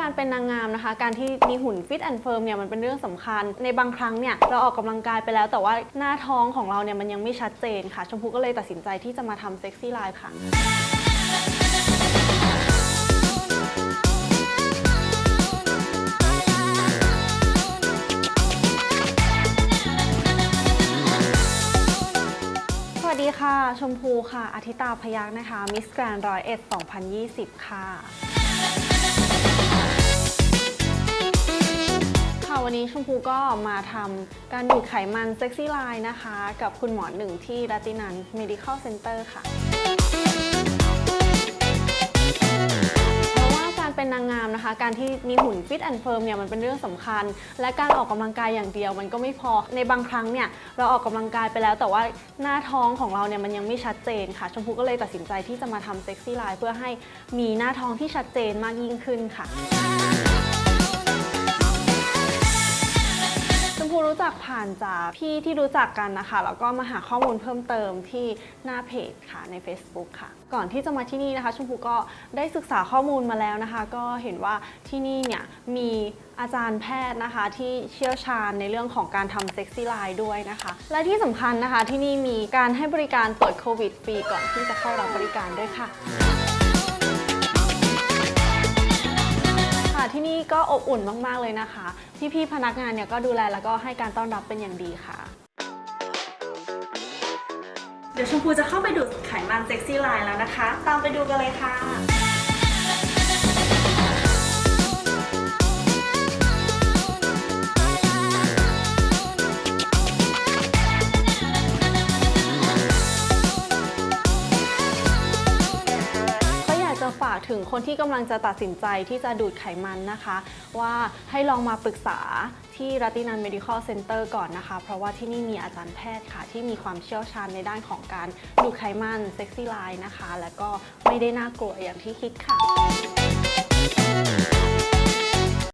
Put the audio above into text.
การเป็นนางงามนะคะ การที่มีหุ่นฟิตแอนด์เฟิร์มเนี่ยมันเป็นเรื่องสำคัญ ในบางครั้งเนี่ยเราออกกำลังกายไปแล้ว แต่ว่าหน้าท้องของเราเนี่ยมันยังไม่ชัดเจนค่ะ ชมพูก็เลยตัดสินใจที่จะมาทำเซ็กซี่ไลน์ค่ะสวัสดีค่ะ ชมพูค่ะอาทิตาพยักษ์นะคะ มิสแกรนร้อยเอ็ด2020 ค่ะ ชมพูก็มาทำการดูดไขมันเซ็กซี่ไลน์นะคะ กับคุณหมอหนึ่งที่รัตินัน Medical Center ค่ะเพราะว่าการเป็นนางงามนะคะ การที่มีหุ่นฟิตแอนด์เฟิร์มเนี่ยมันเป็นเรื่องสำคัญ และการออกกำลังกายอย่างเดียวมันก็ไม่พอในบางครั้งเนี่ยเราออกกำลังกายไปแล้วแต่ว่าหน้าท้องของเราเนี่ยมันยังไม่ชัดเจนค่ะ ชมพูก็เลยตัดสินใจที่จะมาทำเซ็กซี่ไลน์เพื่อให้มีหน้าท้องที่ชัดเจนมากยิ่งขึ้นค่ะ รู้จักผ่านจากพี่ที่รู้จักกันนะคะ แล้วก็มาหาข้อมูลเพิ่มเติมที่หน้าเพจค่ะใน Facebook ค่ะ ก่อนที่จะมาที่นี่นะคะ ชมพูก็ได้ศึกษาข้อมูลมาแล้วนะคะ ก็เห็นว่าที่นี่เนี่ยมีอาจารย์แพทย์นะคะที่เชี่ยวชาญในเรื่องของการทำเซ็กซี่ไลน์ด้วยนะคะ และที่สำคัญนะคะที่นี่มีการให้บริการตรวจโควิดฟรีก่อนที่จะเข้ารับบริการด้วยค่ะ ที่นี่ก็อบอุ่นมาก ๆ เลยนะคะ พี่ๆพนักงานเนี่ยก็ดูแลแล้วก็ให้การต้อนรับเป็นอย่างดีค่ะ เดี๋ยวชมพูจะเข้าไปดูดไขมันเซ็กซี่ไลน์แล้วนะคะ ตามไปดูกันเลยค่ะ ถึงคนที่กำลังจะตัดสินใจที่จะดูดไขมันนะคะ ว่าให้ลองมาปรึกษาที่รัตินัน Medical Center ก่อนนะคะ เพราะว่าที่นี่มีอาจารย์แพทย์ค่ะ ที่มีความเชี่ยวชาญในด้านของการดูดไขมันเซ็กซี่ไลน์นะคะ และก็ไม่ได้น่ากลัวอย่างที่คิดค่ะ